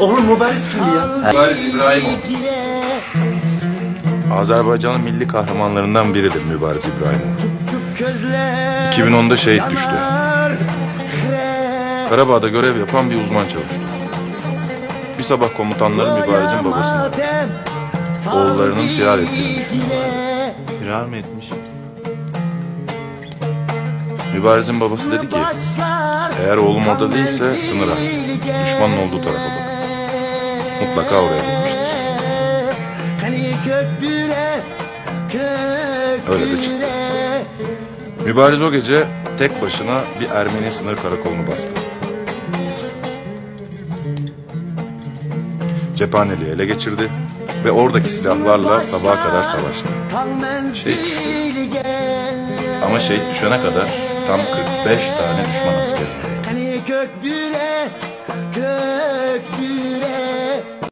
Oğlum Mübariz kim ya? Mübariz İbrahimov. Azerbaycan'ın milli kahramanlarından biridir Mübariz İbrahimov. 2010'da şehit düştü. Karabağ'da görev yapan bir uzman çavuştu. Bir sabah komutanları Mübariz'in babasını aradı. Oğullarının firar ettiğini düşünüyorlardı. Firar mı etmiş? Mübariz'in babası dedi ki, eğer oğlum orada değilse sınıra, düşmanın olduğu tarafa bak. Mutlaka oraya gitmiştir. Öyle de çıktı. Mübariz o gece tek başına bir Ermeni sınır karakolunu bastı. Cephaneliği ele geçirdi ve oradaki silahlarla sabaha kadar savaştı. Şehit düştü. Ama şehit düşene kadar Tam 45 tane düşman askeri. Hani gök bile, gök bile.